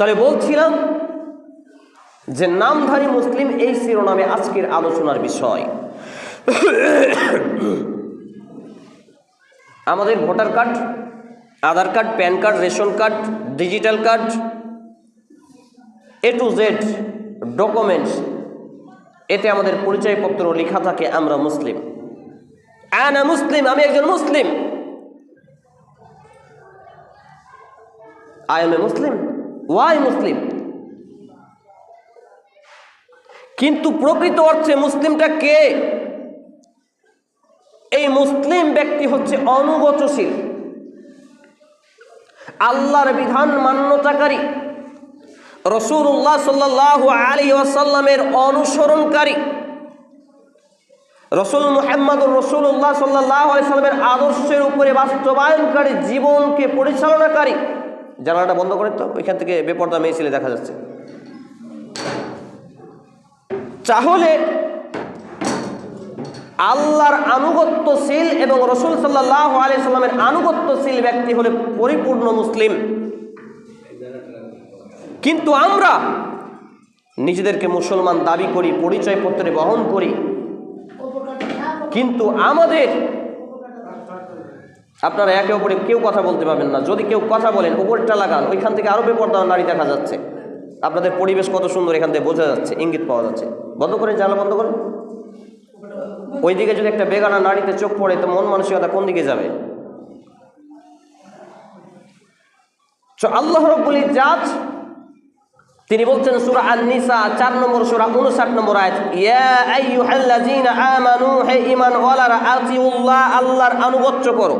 তাহলে বলছিলাম যে নামধারী মুসলিম এই শিরোনামে আজকের আলোচনার বিষয়। আমাদের voter card, Aadhaar card, PAN card, ration card, digital card A to Z documents এতে আমাদের পরিচয়পত্র লেখা থাকে আমরা মুসলিম। আনা মুসলিম, আমি একজন মুসলিম। I am a Muslim. Why Muslim. কিন্তু প্রকৃত অর্থে মুসলিমটা কে? এই মুসলিম ব্যক্তি হচ্ছে অনুগতশীল। আল্লাহর বিধান মান্যতাকারী। রসুল্লাহ সাল্লাহ আলী ওয়াসাল্লামের অনুসরণকারী। রসুল মোহাম্মদুর রসুল্লাহ সাল্লাহ সাল্লামের আদর্শের উপরে বাস্তবায়নকারী, জীবনকে পরিচালনাকারী। জানালাটা বন্ধ করে তো ওইখান থেকে বেপর্দা মেয়ে ছেলে দেখা যাচ্ছে। তাহলে আল্লাহর আনুগত্যশীল এবং রসুল সাল্লাহ আলি সাল্লামের আনুগত্যশীল ব্যক্তি হলে পরিপূর্ণ মুসলিম। কিন্তু আমরা নিজেদেরকে মুসলমান দাবি করি, পরিচয়পত্রে বহন করি। কিন্তু আমাদের আপনারা একে অপরে কেউ কথা বলতে পারবেন না। যদি কেউ কথা বলেন, উপরটা লাগান, ওইখান থেকে আরও বেপর্দা নারী দেখা যাচ্ছে। আপনাদের পরিবেশ কত সুন্দর, এখান থেকে বোঝা যাচ্ছে, ইঙ্গিত পাওয়া যাচ্ছে। বন্ধ করেন, জানলা বন্ধ করেন। ওইদিকে যদি একটা বেগানা নারীতে চোখ পড়ে, তো মন মানসিকতা কোন দিকে যাবে? আল্লাহ রব্বুল জাজ তিনি বলছেন সুরা আন-নিসা 4 নম্বর, সূরা 59 নম্বর আয়াত, ইয়া আইয়ুহাল্লাযীনা হে আল্লাহর আনুগত্য করো।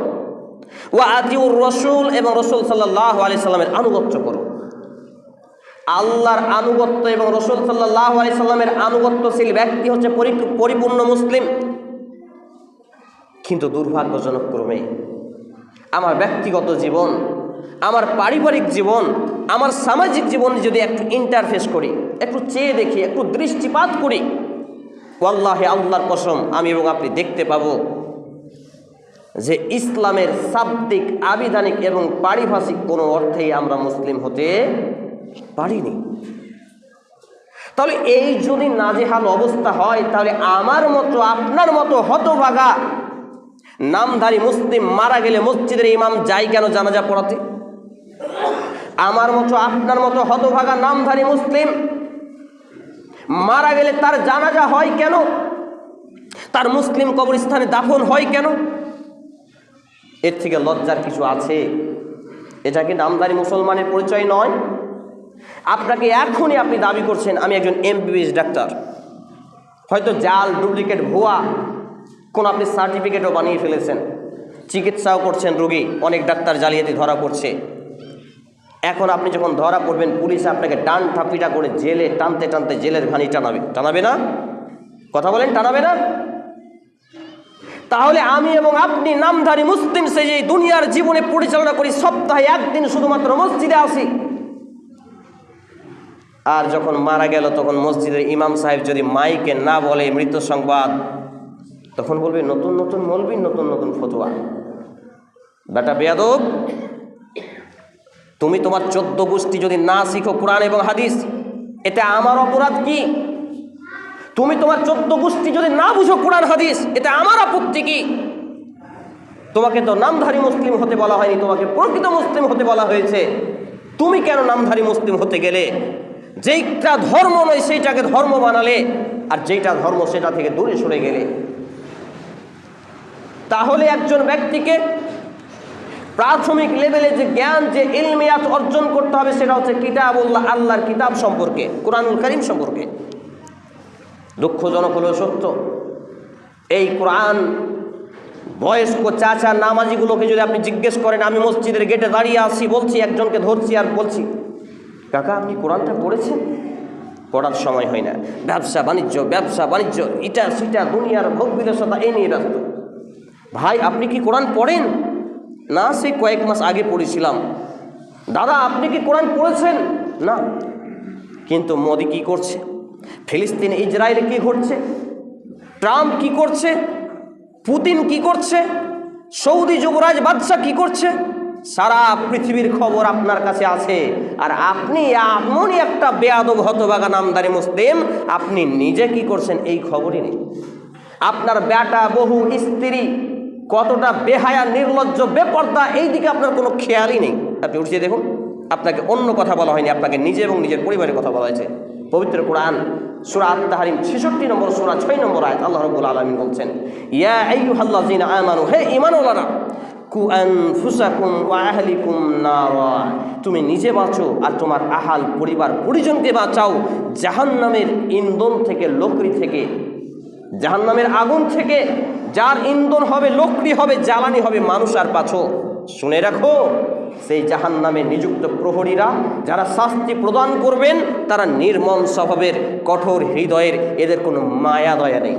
ওয়া আতিউর রাসূল এবং রাসূল সাল্লাল্লাহু আলাইহি সাল্লামের আনুগত্য করো। আল্লাহর আনুগত্য এবং রসুল সাল্লাহ আলি সাল্লামের আনুগত্যশীল ব্যক্তি হচ্ছে পরিপূর্ণ মুসলিম। কিন্তু দুর্ভাগ্যজনক ক্রমে আমার ব্যক্তিগত জীবন, আমার পারিবারিক জীবন, আমার সামাজিক জীবনে যদি একটু ইন্টারফেস করি, একটু চেয়ে দেখি, একটু দৃষ্টিপাত করি, ওয়াল্লাহে আল্লাহর কসম আমি এবং আপনি দেখতে পাবো যে ইসলামের শাব্দিক, আবিধানিক এবং পারিভাষিক কোনো অর্থেই আমরা মুসলিম হতে পারিনি। তাহলে এই যদি নাজেহাল অবস্থা হয়, তাহলে আমার মতো, আপনার মতো হতভাগা, নামধারী মুসলিম মারা গেলে মসজিদের ইমাম যাই কেন জানাজা পড়াতে? আমার মতো, আপনার মতো হতভাগা, নামধারী মুসলিম মারা গেলে তার জানাজা হয় কেন? তার মুসলিম কবরস্থানে দাফন হয় কেন? এর থেকে লজ্জার কিছু আছে? এটা কি নামধারী মুসলমানের পরিচয় নয়? আপনাকে এখনই আপনি দাবি করছেন, আমি একজন এমবিবিএস ডাক্তার। হয়তো জাল, ডুপ্লিকেট ভুয়া, কোন আপনি সার্টিফিকেটও বানিয়ে ফেলেছেন। চিকিৎসাও করছেন রোগী, অনেক ডাক্তার জালিয়াতি ধরা পড়ছে। এখন আপনি যখন ধরা পড়বেন, পুলিশ আপনাকে টান ঠাপিটা করে জেলে, টানতে টানতে জেলের ঘানি টানাবে টানাবে না? কথা বলেন, টানাবে না? তাহলে আমি এবং আপনি নামধারী মুসলিম সে যে দুনিয়ার জীবনে পরিচালনা করি, সপ্তাহে একদিন শুধুমাত্র মসজিদে আসি। আর যখন মারা গেল, তখন মসজিদের ইমাম সাহেব যদি মাইকে না বলে মৃত্যু সংবাদ, তখন বলবে, নতুন নতুন মলবি, নতুন নতুন ফতোয়া। বেটা বেয়াদব, তুমি তোমার চোদ্দ গোষ্ঠী যদি না শিখো কোরআন এবং হাদিস, এতে আমার অপরাধ কি? তুমি তোমার চোদ্দ গোষ্ঠী যদি না বুঝো কোরআন, হাদিস, এতে আমার আপত্তি কি? তোমাকে তো নামধারী মুসলিম হতে বলা হয়নি, তোমাকে প্রকৃত মুসলিম হতে বলা হয়েছে। তুমি কেন নামধারী মুসলিম হতে গেলে? যেইটা ধর্ম নয়, সেইটাকে ধর্ম বানালে, আর যেইটা ধর্ম, সেটা থেকে দূরে সরে গেলে। তাহলে একজন ব্যক্তিকে প্রাথমিক লেভেলে যে জ্ঞান, যে ইলমিয়াত অর্জন করতে হবে, সেটা হচ্ছে কিতাবুল্লাহ, আল্লাহর কিতাব সম্পর্কে, কোরআনুল করিম সম্পর্কে। দুঃখজনক হলেও সত্য। এই কোরআন বয়স্ক চাচা নামাজিগুলোকে যদি আপনি জিজ্ঞেস করেন, আমি মসজিদের গেটে দাঁড়িয়ে আসি বলছি, একজনকে ধরছি আর বলছি। কাকা, আপনি কোরআনটা পড়েছেন? পড়ার সময় হয় না। ব্যবসা, বাণিজ্য ব্যবসা, বাণিজ্য, ইটা, সিটা, দুনিয়ার ভোগ বিলাসতা এই নিয়ে ব্যস্ত। ভাই, আপনি কি কোরআন পড়েন? না সেই কয়েক মাস আগে পড়েছিলাম। দাদা, আপনি কি কোরআন পড়েছেন? না। কিন্তু মোদি কি করছে? ফিলিস্তিন ইসরায়েলে কি ঘটছে? ট্রাম্প কি করছে? পুতিন কি করছে? সৌদি যুবরাজ বাদশাহ কি করছে? সারা পৃথিবীর খবর আপনার কাছে আছে। আর আপনি এমনই একটা বেয়াদব হতবাগা নামদারি মুসলিম, আপনি নিজে কি করছেন এই খবরই নেই। আপনার বেটা বহু স্ত্রী কতটা বেহায়া, নির্লজ্জ, বেপর্দা, এই দিকে আপনার কোনো খেয়ালই নেই। আপনি উঠিয়ে দেখুন, আপনাকে অন্য কথা বলা হয়নি, আপনাকে নিজে এবং নিজের পরিবারের কথা বলা হয়েছে। পবিত্র কোরআন, সুরা আত্মাহারিম ছেষট্টি নম্বর সুরা, ছয় নম্বর আয়াত আল্লাহ রব্বুল আলমিন বলছেন, ইয়া আইয়ুহাল্লাযীনা আমানু, হে নারা, তুমি নিজে বাঁচো আর তোমার আহাল পরিবার পরিজনকে বাঁচাও, জাহান্নামের ইন্ধন থেকে লকড়ি থেকে, জাহান্নামের আগুন থেকে, যার ইন্ধন হবে লকড়ি হবে, জ্বালানি হবে, মানুষ আর পাছো শুনে রাখো সেই জাহান নামে নিযুক্ত প্রহরীরা যারা শাস্তি প্রদান করবেন, তারা নির্মম স্বভাবের, কঠোর হৃদয়ের, এদের কোনো মায়া দয়া নেই।